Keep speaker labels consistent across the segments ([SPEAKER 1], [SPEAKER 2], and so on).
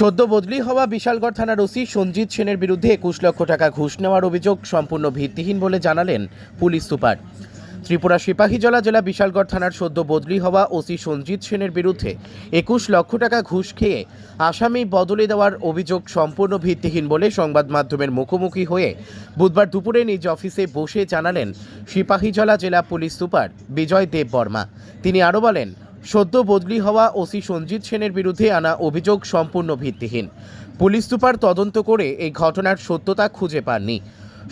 [SPEAKER 1] সদ্য বদলি হওয়া বিশালগড় থানার ওসি সঞ্জিত সেনের বিরুদ্ধে একুশ লক্ষ টাকা ঘুষ নেওয়ার অভিযোগ সম্পূর্ণ ভিত্তিহীন বলে জানালেন পুলিশ সুপার। ত্রিপুরা সিপাহীজলা জেলা বিশালগড় থানার সদ্য বদলি হওয়া ওসি সঞ্জিত সেনের বিরুদ্ধে একুশ লক্ষ টাকা ঘুষ খেয়ে আসামি বদলে দেওয়ার অভিযোগ সম্পূর্ণ ভিত্তিহীন বলে সংবাদ মাধ্যমের মুখোমুখি হয়ে বুধবার দুপুরে নিজ অফিসে বসে জানালেন সিপাহীজলা জেলা পুলিশ সুপার বিজয় দেব বর্মা। তিনি আরও বলেন সদ্য বদলি হওয়া ওসি সঞ্জিত সেনের বিরুদ্ধে আনা অভিযোগ সম্পূর্ণ ভিত্তিহীন। পুলিশ সুপার তদন্ত করে এই ঘটনার সত্যতা খুঁজে পাননি।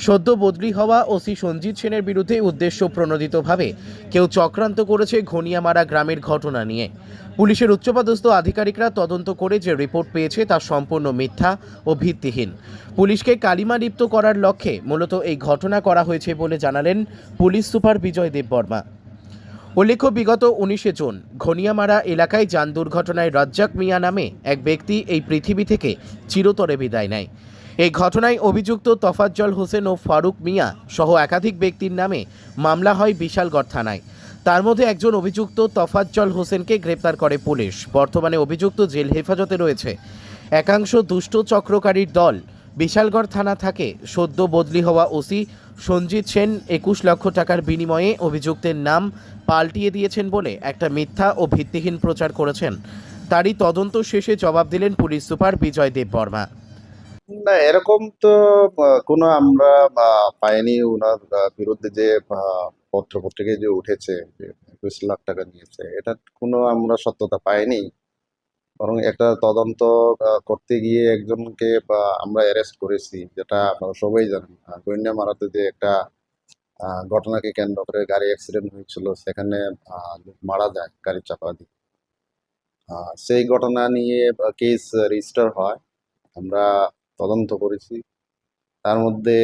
[SPEAKER 1] সদ্য বদলি হওয়া ওসি সঞ্জিত সেনের বিরুদ্ধে উদ্দেশ্য প্রণোদিতভাবে কেউ চক্রান্ত করেছে ঘনিয়ামারা গ্রামের ঘটনা নিয়ে। পুলিশের উচ্চপদস্থ আধিকারিকরা তদন্ত করে যে রিপোর্ট পেয়েছে তা সম্পূর্ণ মিথ্যা ও ভিত্তিহীন। পুলিশকে কালিমালিপ্ত করার লক্ষ্যে মূলত এই ঘটনা করা হয়েছে বলে জানালেন পুলিশ সুপার বিজয় দেব বর্মা উল্লেখ্য, বিগত উনিশে জুন ঘনিয়ামারা এলাকায় যান দুর্ঘটনায় রাজ্জাক মিয়া নামে এক ব্যক্তি এই পৃথিবী থেকে চিরতরে বিদায় নেয়। এই ঘটনায় অভিযুক্ত তফাজ্জল হোসেন ও ফারুক মিয়া সহ একাধিক ব্যক্তির নামে মামলা হয় বিশালগড় থানায়। তার মধ্যে একজন অভিযুক্ত তফাজ্জল হোসেনকে গ্রেপ্তার করে পুলিশ। বর্তমানে অভিযুক্ত জেল হেফাজতে রয়েছে। একাংশ দুষ্ট চক্রকারীর দল বিশালগড় থানা থাকে। সদ্য বদলি হওয়া ওসি সঞ্জিত সেন একুশ লক্ষ টাকার বিনিময়ে অভিযুক্তের নাম পাল্টিয়ে দিয়েছেন বলে একটা মিথ্যা ও ভিত্তিহীন প্রচার করেছেন। তারই তদন্ত শেষে জবাব দিলেন পুলিশ সুপার বিজয় দেব বর্মা।
[SPEAKER 2] না, এরকম তো কোনো আমরা পাইনি ওনার বিরুদ্ধে যে পত্র পত্রিকায় যে উঠেছে একুশ লাখ টাকা নিয়েছে এটা কোনো আমরা সত্যতা পাইনি। বরং একটা তদন্ত করতে গিয়ে একজনকে আমরা অ্যারেস্ট করেছি, যেটা আপনারা সবাই জানেন। গইন্যা মারাতে যে একটা ঘটনাকে কেন্দ্র করে গাড়ি অ্যাক্সিডেন্ট হয়েছিল, সেখানে মারা যায় গাড়ির চাপা দিয়ে। সেই ঘটনা নিয়ে কেস রেজিস্টার হয়। আমরা তদন্ত করেছি। তার মধ্যে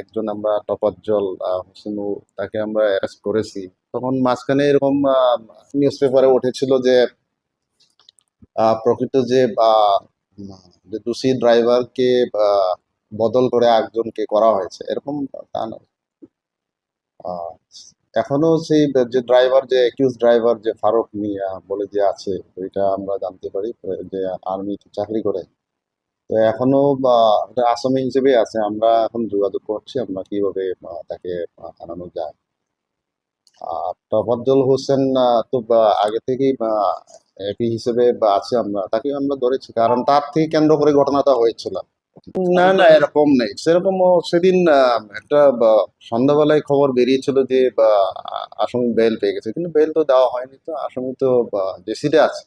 [SPEAKER 2] একজন আমরা টপাজ্জল হোসেনু, তাকে আমরা অ্যারেস্ট করেছি। তখন মাঝখানে এরকম নিউজ পেপারে উঠেছিল যে প্রকৃত যে দোষী ড্রাইভারকে বদল করে একজনকে করা হয়েছে, এরকম তা এখনও সেই যে ড্রাইভার যে একিউজ ড্রাইভার যে ফারুক মিয়া বলে যে আছে, ওইটা আমরা জানতে পারি, যে আর্মিতে চাকরি করে। তো এখনও আসামি হিসেবে আছে, আমরা এখন যোগাযোগ করছি, আমরা কীভাবে তাকে আনানো যায়। আর তফাজ্জল হোসেন তো আগে থেকেই একই হিসেবে বা আছে আমরা তাকে আমরা ধরেছি। কারণ তার থেকে কেন্দ্র করে ঘটনাটা হয়েছিল। না না এরকম নেই। সেরকম সেদিন একটা সন্ধ্যাবেলায় খবর বেরিয়েছিল যে বা, আসামি বেল পেয়ে গেছে। কিন্তু বেল তো দেওয়া হয়নি তো আসামি তো জেসিডে আছে।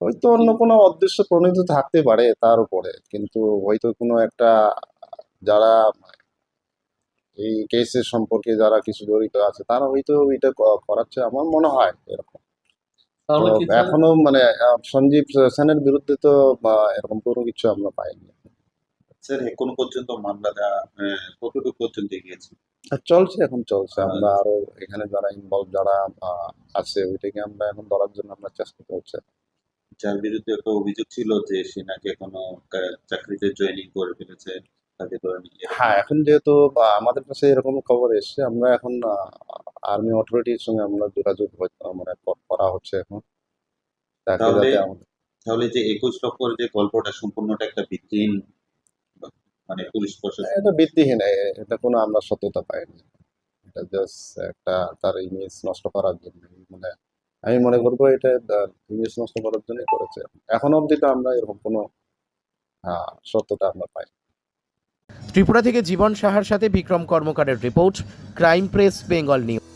[SPEAKER 2] হয়তো অন্য কোনো উদ্দেশ্য প্রণীত থাকতে পারে তার উপরে। কিন্তু হয়তো কোনো একটা যারা এই কেসের সম্পর্কে যারা কিছু জড়িত আছে তারা হয়তো এটা করাচ্ছে। আমার মনে হয় এরকম। এখনও মানে আহ, সঞ্জীব সেনের বিরুদ্ধে তো এরকম কোনো কিছু আমরা পাইনি।
[SPEAKER 3] স্যার এখন পর্যন্ত মামলাটা কতটুকু পর্যন্ত গিয়েছে
[SPEAKER 2] চলছে এখন চলছে।
[SPEAKER 3] হ্যাঁ।
[SPEAKER 2] আমরা আরও এখানে যারা ইনভলভ যারা আহ, আছে ওইটাকে আমরা এখন ধরার জন্য আমরা চেষ্টা করছি।
[SPEAKER 3] যার বিরুদ্ধে একটা অভিযোগ ছিল যে সে নাকি এখনও চাকরিতে জয়েনিং করে ফেলেছে তাকে ধরে নিয়ে
[SPEAKER 2] হ্যাঁ এখন যেহেতু বা, আমাদের কাছে এরকম খবর এসছে আমরা এখন আর্মি অথরিটির সঙ্গে আমরা যোগাযোগ মানে করা হচ্ছে এখন। তাকে
[SPEAKER 3] তাহলে-
[SPEAKER 2] যাতে আমাদের
[SPEAKER 3] তাহলে যে একুশ লক্ষর যে গল্পটা সম্পূর্ণটা একটা ভিত্তিহীন মানে পুলিশ প্রশাসন
[SPEAKER 2] এটা ভিত্তিহীন এটা কোনো আমরা সত্যতা পাইনি। এটা জাস্ট একটা তার ইমেজ নষ্ট করার জন্য মানে আমি মনে করব এটা ইমেজ নষ্ট করার জন্য করেছে। এখন অবধি তো আমরা এরকম কোনো আহ, সত্যতা আমরা পাই
[SPEAKER 1] ত্রিপুরা থেকে জীবন সাহার সাথে Bikram কর্মকারের report crime press Bengal news.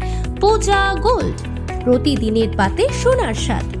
[SPEAKER 4] পূজা গোল্ড। প্রতিদিনের পাতে সোনার স্বাদ।